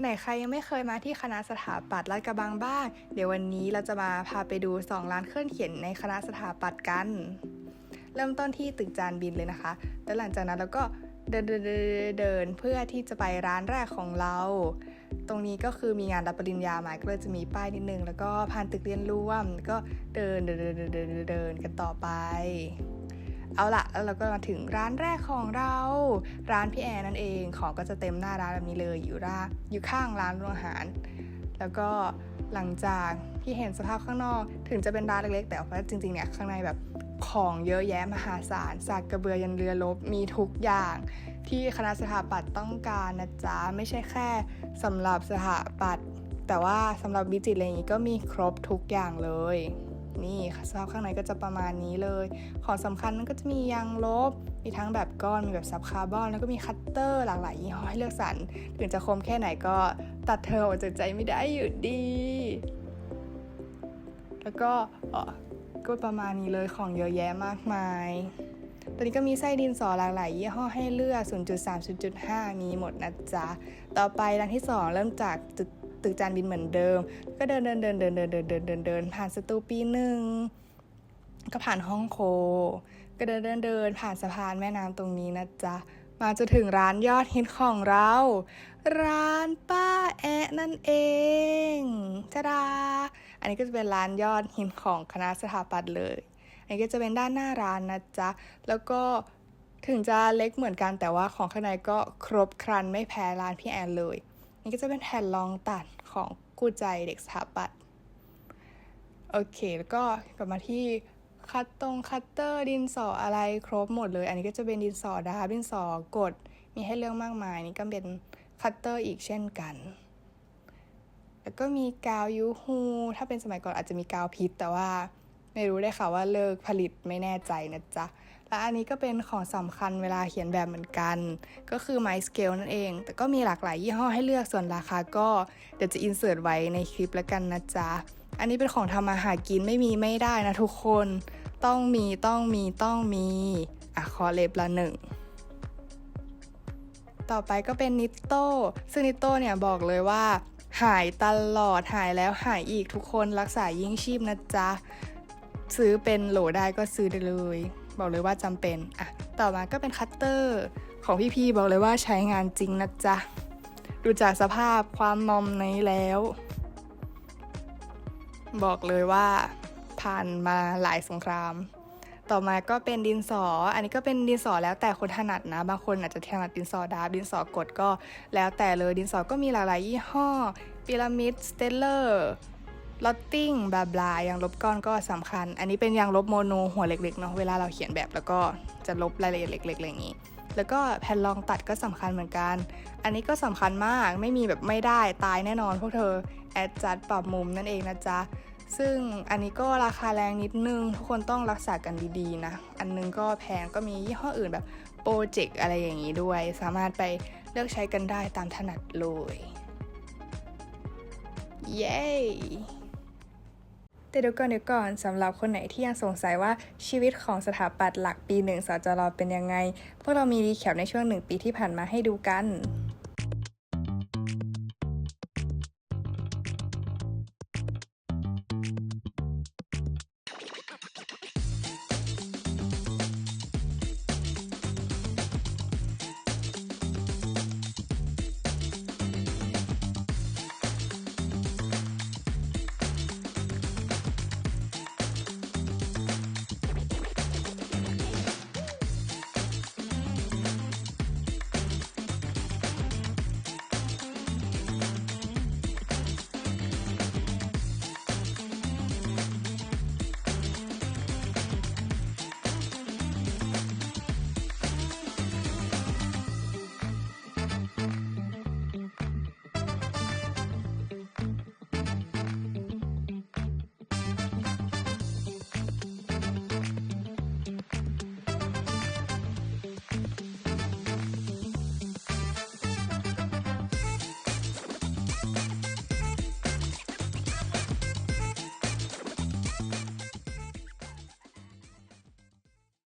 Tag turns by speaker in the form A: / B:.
A: ไหนใครยังไม่เคยมาที่คณะสถาปัตย์ลาดกระบังบ้าง เดี๋ยววันนี้เราจะมาพาไปดู 2 ร้านเครื่องเขียนในคณะสถาปัตย์กัน เริ่มต้นที่ตึกจานบินเลยนะคะ แล้วหลังจากนั้นเราก็เดินเดินเดินเพื่อที่จะไปร้านแรกของเรา ตรงนี้ก็คือมีงานรับปริญญามาก็เลยจะมีป้ายนิดนึง แล้วก็ผ่านตึกเรียนร่วมแล้วก็เดินเดินเดินเดินเดินเดินกันต่อไป เอาละแล้วเราก็มาถึงร้านแรกของเรา ร้านพี่แอนนั่นเอง ของก็จะเต็มหน้าร้านแบบนี้เลยอยู่ร้านอยู่ข้างร้านโรงอาหาร แล้วก็หลังจากที่เห็นสภาพข้างนอก ถึงจะเป็นร้านเล็กๆ แต่ว่าจริงๆเนี่ยข้างในแบบของเยอะแยะมหาศาลสากกระเบือยันเรือรบมีทุกอย่าง ที่คณะสถาปัตย์ต้องการนะจ๊ะ ไม่ใช่แค่สำหรับสถาปัตย์แต่ว่าสำหรับวิจิตรอะไรอย่างนี้ก็มีครบทุกอย่างเลย นี่ค่ะสภาพข้างในก็จะประมาณนี้เลย ของสำคัญมันก็จะมียางลบ มีทั้งแบบก้อน มีแบบซับคาร์บอน แล้วก็มีคัตเตอร์หลากหลายยี่ห้อให้เลือกสรร ถึงจะคมแค่ไหนก็ตัดเธอออกจากใจไม่ได้อยู่ดี แล้วก็ก็ประมาณนี้เลยของเยอะแยะมากมายตอนนี้ก็มีไส้ดินสอหลากหลายยี่ห้อให้เลือก 0.3 0.5 มีหมดนะจ๊ะ ต่อไปร้านที่ 2 เริ่มจากตึก ตึกจานบินเหมือนเดิม ก็เดินเดินเดินเดินเดินเดินเดินเดินเดินผ่านสตูปีหนึ่งก็ผ่านห้องโค ก็เดินเดินเดินผ่านสะพานแม่น้ำตรงนี้นะจ๊ะมาจะถึงร้านยอดฮิตของเรา ร้านป้าแอะนั่นเองจ้าดาอันนี้ก็จะเป็นร้านยอดฮิตของคณะสถาปัตย์เลย อันนี้ก็จะเป็นด้านหน้าร้านนะจ๊ะ แล้วก็ถึงจะเล็กเหมือนกันแต่ว่าของข้างในก็ครบครันไม่แพ้ร้านพี่แอนเลย นี่ก็จะเป็นแผ่นรองตัดของกูใจเด็กสถาปัตย์โอเค แล้วก็กลับมาที่คัตตรงคัตเตอร์ดินสออะไรครบหมดเลย อันนี้ก็จะเป็นดินสอดาบดินสอกดมีให้เลือกมากมาย นี่ก็เป็นคัตเตอร์อีกเช่นกัน แล้วก็มีกาวยูฮูถ้าเป็นสมัยก่อนอาจจะมีกาวพิษแต่ว่า ไม่รู้ได้ค่ะว่าเลิกผลิตไม่แน่ใจนะจ๊ะ และอันนี้ก็เป็นของสำคัญเวลาเขียนแบบเหมือนกัน ก็คือไมสเกลนั่นเอง แต่ก็มีหลากหลายยี่ห้อให้เลือกส่วนราคาก็เดี๋ยวจะอินเสิร์ตไว้ในคลิปแล้วกันนะจ๊ะ อันนี้เป็นของทำมาหากินไม่มีไม่ได้นะทุกคน ต้องมีต้องมีต้องมีอะขอเล็บละหนึ่งต่อไปก็เป็นนิตโต้ ซึ่งนิตโต้เนี่ยบอกเลยว่า หายตลอดหายแล้วหายอีกทุกคนรักษายิ่งชีพนะจ๊ะ ซื้อเป็นโหลได้ก็ซื้อได้เลย บอกเลยว่าจำเป็นอะต่อมาก็เป็นคัตเตอร์ของพี่ๆบอกเลยว่าใช้งานจริงนะจ๊ะดูจากสภาพความมอมนี้แล้ว บอกเลยว่าผ่านมาหลายสงคราม ต่อมาก็เป็นดินสอ อันนี้ก็เป็นดินสอแล้วแต่คนถนัดนะ บางคนอาจจะถนัดดินสอดาบดินสอกดก็แล้วแต่เลยดินสอก็มีหลากหลายยี่ห้อ พีระมิด สเตลเลอร์ ลอตติ้งบลาบลายางลบก้อนก็สำคัญ อันนี้เป็นยางลบโมโนหัวเล็กๆเนาะเวลาเราเขียนแบบแล้วก็จะลบรายละเอียดเล็กๆอะไรอย่างนี้ แล้วก็แผ่นรองตัดก็สำคัญเหมือนกัน อันนี้ก็สำคัญมากไม่มีแบบไม่ได้ตายแน่นอนพวกเธอแอดจัดปรับมุมนั่นเองนะจ๊ะซึ่งอันนี้ก็ราคาแรงนิดนึง ทุกคนต้องรักษากันดีๆนะ อันนึงก็แพงก็มียี่ห้ออื่นแบบโปรเจกต์อะไรอย่างนี้ด้วย สามารถไปเลือกใช้กันได้ตามถนัดเลย เย้ แต่เดี๋ยวก่อนเดี๋ยวก่อนสำหรับคนไหนที่ยังสงสัยว่าชีวิตของสถาปัตย์หลักปีหนึ่งสจรเป็นยังไง พวกเรามีรีแคปในช่วงหนึ่งปีที่ผ่านมาให้ดูกัน Thank you.